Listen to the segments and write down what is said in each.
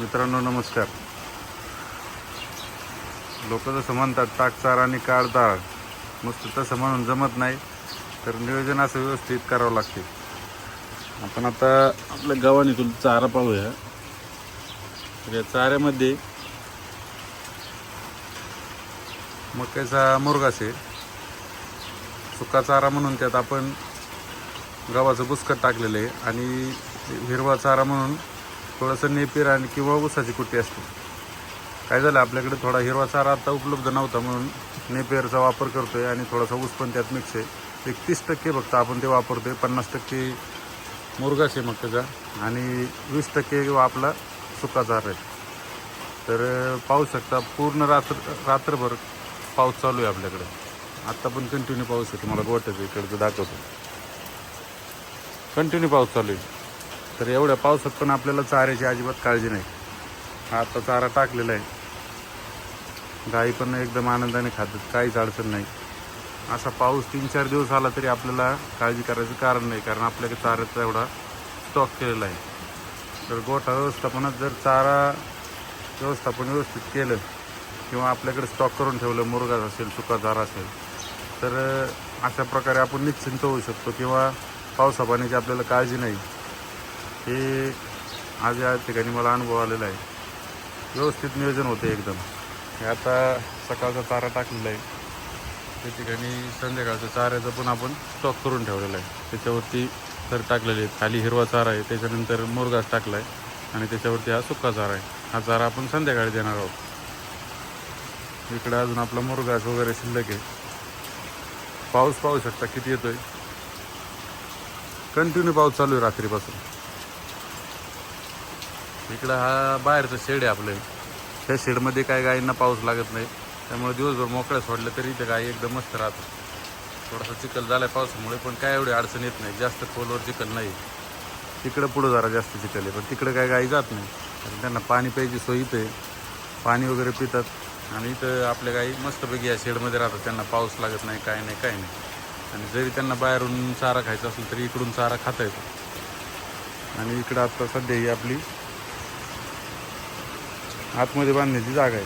मित्रांनो नमस्कार. लोक जसं म्हणतात टाकचार आणि काळदाळ मस्त तसं म्हणून जमत नाही तर नियोजन असं व्यवस्थित करावं लागते. आपण आता आपल्या गव्हाणीतून चारा पाहूया. तर या चाऱ्यामध्ये मक्याचा मुरगास आहे सुका चारा म्हणून त्यात आपण गव्हाचं बुसकट टाकलेलं आहे आणि हिरवा चारा म्हणून थोडंसं नेपीर आणि किंवा ऊसाची कुट्टी असते. काय झालं आपल्याकडे थोडा हिरवा चारा आता उपलब्ध नव्हता म्हणून नेपेरचा वापर करतो आहे आणि थोडासा ऊस पण त्यात मिक्स आहे. एक तीस टक्के फक्त आपण ते वापरतो आहे पन्नास टक्के मुरगास आहे त्याचा आणि वीस टक्के आपला सुका चारा आहे. तर पाऊस पाहू शकता पूर्ण रात्र रात्रभर पाऊस चालू आहे आपल्याकडे. आत्ता पण कंटिन्यू पाऊस आहे तुम्हाला गोट्याचं इकडचं दाखवतो. कंटिन्यू पाऊस चालू आहे. तर एवढ्या पावसात पण आपल्याला चाऱ्याची अजिबात काळजी नाही. हा आता चारा टाकलेला आहे. गाई पण एकदम आनंदाने खातात. काहीच अडचण नाही. असा पाऊस तीन चार दिवस आला तरी आपल्याला काळजी करायचं कारण नाही. कारण आपल्याकडे चाऱ्याचा एवढा स्टॉक केलेला आहे. तर गोठा व्यवस्थापनात जर चारा व्यवस्थापन व्यवस्थित केलं किंवा आपल्याकडे स्टॉक करून ठेवलं मुरगाच असेल सुका चारा असेल तर अशा प्रकारे आपण निश्चिंत होऊ शकतो किंवा पावसापाण्याची आपल्याला काळजी नाही. हे आज या ठिकाणी मला अनुभव आलेला आहे. व्यवस्थित नियोजन होते एकदम. हे आता सकाळचा चारा टाकलेला आहे. त्या ठिकाणी संध्याकाळचं चाऱ्याचं पण आपण स्टॉक करून ठेवलेला आहे. त्याच्यावरती तर टाकलेले आहेत. खाली हिरवा चारा आहे. त्याच्यानंतर मुरगास टाकला आहे. आणि त्याच्यावरती हा सुका चारा आहे. हा चारा आपण संध्याकाळी देणार आहोत. इकडे अजून आपला मुरगास वगैरे शिल्लक आहे. पाऊस पाहू शकता किती येतोय. कंटिन्यू पाऊस चालू आहे रात्रीपासून. इकडं हा बाहेरचं शेड आहे आपलं. त्या शेडमध्ये काय गायींना पाऊस लागत नाही. त्यामुळे दिवसभर मोकळ्या सोडल्या तरी इथे गायी एकदम मस्त राहतात. थोडासा चिखल झाला आहे पावसामुळे पण काय एवढी अडचण येत नाही. जास्त खोलवर चिखल नाही. तिकडं पुढं जरा जास्त चिखल आहे पण तिकडं काय गायी जात नाही. कारण त्यांना पाणी प्यायची सोय इथे आहे. पाणी वगैरे पितात. आणि इथं आपल्या गायी मस्तपैकी या शेडमध्ये राहतात. त्यांना पाऊस लागत नाही काय नाही काय नाही. आणि जरी त्यांना बाहेरून चारा खायचा असेल तरी इकडून चारा खाता येतो. आणि इकडं आता सध्या ही आपली आतमध्ये बांधण्याची जागा आहे.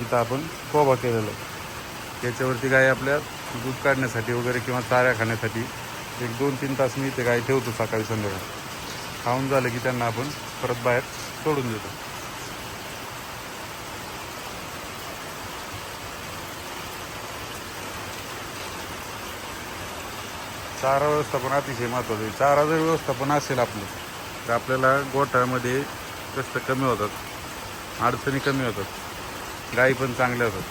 तिथं आपण कोबा केलेला आहे. त्याच्यावरती गाय आपल्या दूध काढण्यासाठी वगैरे किंवा चाऱ्या खाण्यासाठी एक दोन तीन तास मी ते गाय ठेवतो सकाळी संध्याकाळी. खाऊन झालं की त्यांना आपण परत बाहेर सोडून देतो. चारा व्यवस्थापन अतिशय महत्त्वाचं आहे. चारा जर व्यवस्थापन असेल आपलं तर आपल्याला गोठ्यामध्ये कष्ट कमी होतात. अडचणी कमी होतात. गाई पण चांगल्या होतात.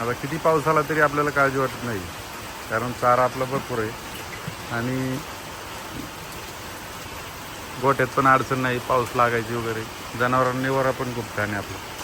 आता किती पाऊस आला तरी आपल्याला काळजी वाटत नाही. कारण चारा आपला भरपूर आहे. आणि गोठ्यात पण अडचण नाही पाऊस लागायची वगैरे. जनावरांना निवारा पण खूप छान आहे आपलं.